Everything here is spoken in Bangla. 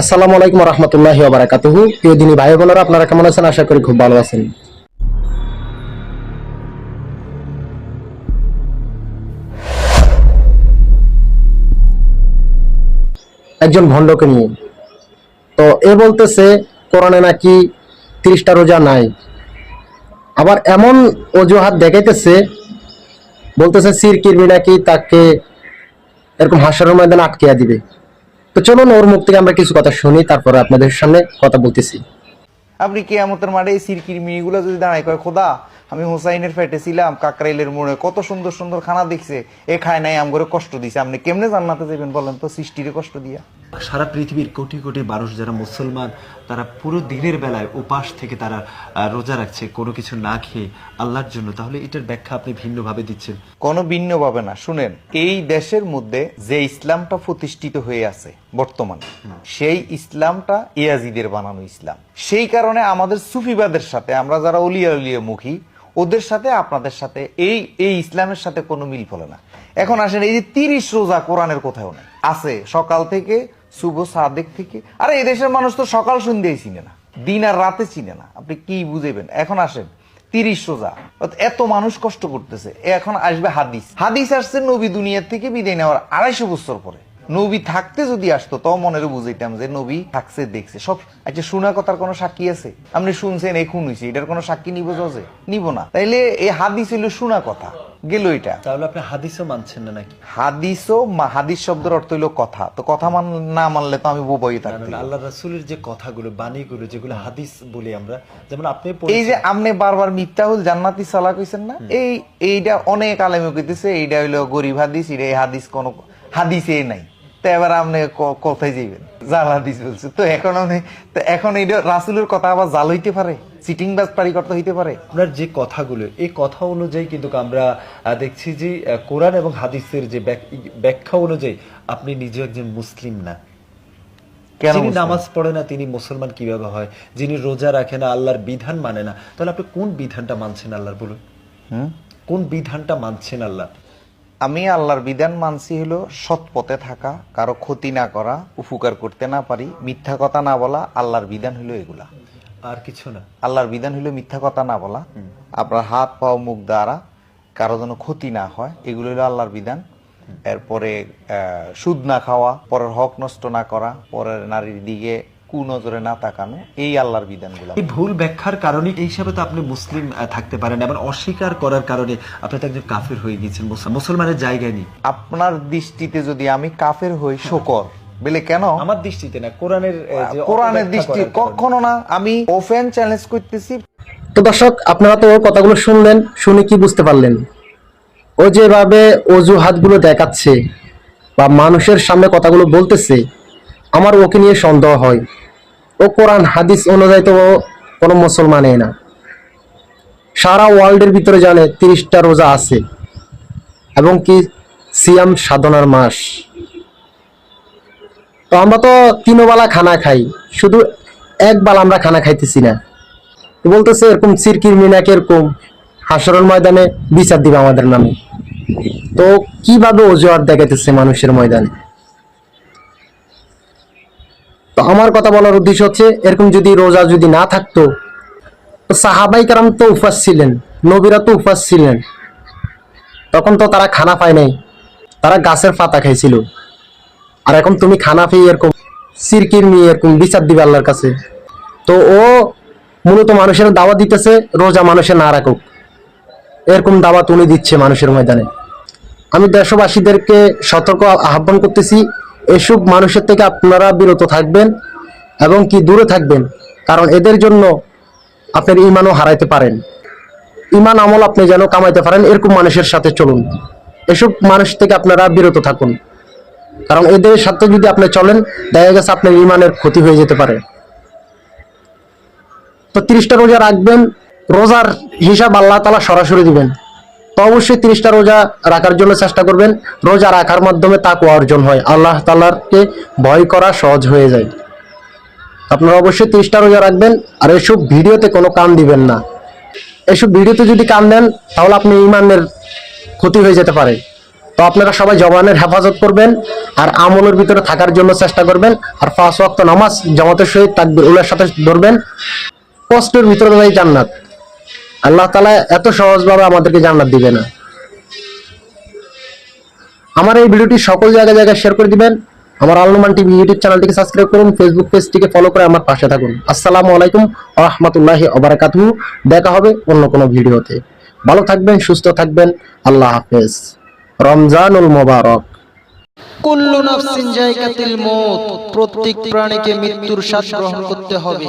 আসসালামু আলাইকুম রহমতুল্লাহি বারাকাতুহু প্রিয় দিনী ভাই বোনেরা, আপনারা কেমন আছেন? আশা করি খুব ভালো আছেন। একজন ভণ্ডকে নিয়ে। তো এ বলতেছে, কোরআনে নাকি তিরিশটা রোজা নাই। আবার এমন অজুহাত দেখাইতেছে, বলতেছে সির কিরমি নাকি তাকে এরকম হাসার ময়দানে আটকিয়া দিবে। তো চলুন, ওর মুখ থেকে আমরা কিছু কথা শুনি, তারপরে আপনাদের সামনে কথা বলতেছি। আপনি কে আমাদের মাঠে এই সিরকির মিনিগুলো যদি দাঁড়ায় কয়, খোদা, আমি হোসাইনের ফ্যাটে ছিলাম, কাকরাইলের মোড়ে কত সুন্দর সুন্দর খানা দেখছে, এ খায় নাই আম করে কষ্ট দিছে। আপনি কেমনে জান্নাতে যাবেন বলেন তো, সৃষ্টিরে কষ্ট দিয়া? সারা পৃথিবীর কোটি কোটি মানুষ যারা মুসলমান তারা পুরো দিনের বেলায় উপাস থেকে তারা রোজা রাখছে কোনো কিছু না খেয়ে আল্লাহর জন্য। তাহলে এটার ব্যাখ্যা আপনি ভিন্নভাবে দিচ্ছেন। কোনো ভিন্ন পাবে না। শুনেন এই দেশের মধ্যে যে ইসলামটা প্রতিষ্ঠিত হয়ে আছে বর্তমানে সেই ইসলামটা ইয়াজিদের বানানো ইসলাম। সেই কারণে আমাদের সুফিবাদের সাথে আমরা যারা অলিয়া অলিয়া মুখী ওদের সাথে আপনাদের সাথে এই এই ইসলামের সাথে কোনো মিল ফলে না। এখন আসেন এই যে তিরিশ রোজা কোরআনের কোথাও নেই। আছে সকাল থেকে শুভ সাদেক থেকে। আরে, এই দেশের মানুষ তো সকাল সন্ধ্যায় চিনে না, দিন আর রাতে চিনে না। আপনি কি বুঝেবেন এখন আসেন, তিরিশ অর্থাৎ এত মানুষ কষ্ট করতেছে এখন আসবে হাদিস। হাদিস আসছে নবী দুনিয়ার থেকে বিদায় নেওয়ার আড়াইশো বছর পরে। নবী থাকতে যদি আসতো তো মনের বুঝাইতাম যে নবী থাকছে, দেখছে। সব আচ্ছা শোনা কথার কোনো সাক্ষী আছে? আপনি শুনছেন, এখন খুন হয়েছে এটার কোনো সাক্ষী নিব যে নিব না। তাইলে এই হাদিস হইল শোনা কথা। গেল এটা। তাহলে আপনি হাদিসও মানছেন না নাকি? হাদিসও হাদিস শব্দের অর্থ হইল কথা। তো কথা মান না মানলে তো আমি বোবাই কারণ আল্লাহ রাসূলের যে কথাগুলো বাণীগুলো যেগুলো হাদিস বলি আমরা যেমন আপনি এই যে আপনি বারবার মিথ্যাহুল জান্নাতি সালা কইছেন না? এই এইটা অনেক আলেমে কইতেছে এইটা হইল গরিব হাদিস এটা এই হাদিস কোন হাদিসে নাই। তো এবার আপনি কোথায় যাইবেন? জাল হাদিস বলছে। তো এখন আপনি তো এখন এইটা রাসুলের কথা আবার জাল হইতে পারে? চিটিং বাজ পারি করতে হইতে পারে? আপনার যে কথাগুলো এই কথা অনুযায়ী কিন্তু আমরা দেখছি যে কোরআন এবং হাদিসের যে ব্যাখ্যা অনুযায়ী আপনি নিজে একজন মুসলিম না। কেন যিনি নামাজ পড়ে না তিনি মুসলমান কীভাবে হয়? যিনি রোজা রাখে না আল্লাহর বিধান মানে না। তাহলে আপনি কোন বিধানটা মানছেন আল্লাহর বলুন? কোন বিধানটা মানছেন আল্লাহ? আমি আল্লাহর বিধান মানছি হলো সৎ পথে থাকা কারও ক্ষতি না করা উপকার করতে না পারি মিথ্যা কথা না বলা আল্লাহর বিধান হলো এগুলা। আর কিছু না। আল্লাহর বিধান হলো মিথ্যা কথা না বলা। আপনার হাত পা ও মুখ দ্বারা কারও যেন ক্ষতি না হয় এগুলো হলো আল্লাহর বিধান। এরপরে সুদ না খাওয়া পরের হক নষ্ট না করা পরের নারীর দিকে কুনজরে না তাকানো এই আল্লাহর বিধানগুলো। এই ভুল ব্যাখ্যার কারণে এই হিসাবে তো আপনি মুসলিম থাকতে পারেন এবং অস্বীকার করার কারণে আপনি তো একজন কাফির হয়ে গিয়েছেন মুসলমানের জায়গায় নেই। আপনার দৃষ্টিতে যদি আমি কাফের হই শকর। বলে কেন? আমার দৃষ্টিতে না কোরআনের কোরআনের দৃষ্টি কখনো না আমি ওপেন চ্যালেঞ্জ করতেছি। তো দর্শক আপনারা তো ওর কথাগুলো শুনলেন শুনে কি বুঝতে পারলেন? ও যেভাবে অজুহাতগুলো দেখাচ্ছে বা মানুষের সামনে কথাগুলো বলতেছে আমার ওকে নিয়ে সন্দেহ হয়। ও কোরআন, হাদিস অনুযায়ী তো কোনো মুসলমানই না। সারা ওয়ার্ল্ডের ভিতরে জানে তিরিশটা রোজা আছে এবং কি সিয়াম সাধনার মাস। তো আমরা তো তিনবেলা খানা খাই, শুধু একবেলা আমরা খানা খাইতেছি না। বলতেছে এরকম সিরকির মিনাকে এরকম হাসরের ময়দানে বিচার দিবে আমাদের নামে। তো কীভাবে অজুহাত দেখাইতেছে মানুষের ময়দানে? তো আমার কথা বলার উদ্দেশ্য হচ্ছে, এরকম যদি রোজা যদি না থাকতো, তো সাহাবাই কারাম তো উপাস ছিলেন, নবীরা তো উপাস ছিলেন। তখন তো তারা খানা পায় নাই, তারা গাছের পাতা খাইছিল। আর এখন তুমি খানা পেয়ে এরকম সিরকির নিয়ে এরকম বিচার দিবে আল্লাহর কাছে। তো ও মূলত মানুষের দাওয়া দিতেছে, রোজা মানুষের না রাখুক। এরকম দাওয়া তুলে দিচ্ছে মানুষের ময়দানে। আমি দেশবাসীদেরকে সতর্ক আহ্বান করতেছি এসব মানুষের থেকে আপনারা বিরত থাকবেন এবং কি দূরে থাকবেন, কারণ এদের জন্য আপনার ইমানও হারাইতে পারেন। ইমান আমল আপনি যেন কামাইতে পারেন, এরকম মানুষের সাথে চলুন। এসব মানুষ থেকে আপনারা বিরত থাকুন। কারণ এদের সাথে যদি আপনি চলেন, দেখা গেছে আপনার ইমানের ক্ষতি হয়ে যেতে পারে। তো তিরিশটা রোজা রাখবেন, রোজার হিসাব আল্লাহ তালা সরাসরি দিবেন। তো অবশ্যই তিরিশটা রোজা রাখার জন্য চেষ্টা করবেন। রোজা রাখার মাধ্যমে তাকওয়া অর্জন হয়। আল্লাহ তালারকে ভয় করা সহজ হয়ে যায়। আপনারা অবশ্যই তিরিশটা রোজা রাখবেন আর এসব ভিডিওতে কোনো কান দিবেন না। এসব ভিডিওতে যদি কান দেন, তাহলে আপনি ইমানের ক্ষতি হয়ে যেতে পারে। তো আপনারা সবাই জবানের হেফাজত করবেন আর আমলের ভিতরে থাকার জন্য চেষ্টা করবেন আর পাঁচ ওয়াক্ত নামাজ জামাতের সহিত তাকবির, উলের সাথে ধরবেন। কষ্টের ভিতরে ভাই জান্নাত। আল্লাহ তালা এত সহজভাবে আমাদেরকে জান্নাত দিবে না। আমার এই ভিডিওটি সকল জায়গায় জায়গায় শেয়ার করে দিবেন। আমার আলনুমান টিভি ইউটিউব চ্যানেলটিকে সাবস্ক্রাইব করুন ফেসবুক পেজটিকে ফলো করে আমার পাশে থাকুন। আসসালামু আলাইকুম রহমতুল্লাহি অবরাকাতুহু দেখা হবে অন্য কোনো ভিডিওতে। ভালো থাকবেন, সুস্থ থাকবেন। আল্লাহ হাফেজ। রমজানুল মোবারক। কুল্লু নাফসিন জায়গাতিল মৌত, প্রত্যেক প্রাণীকে মৃত্যুর স্বাদ গ্রহণ করতে হবে।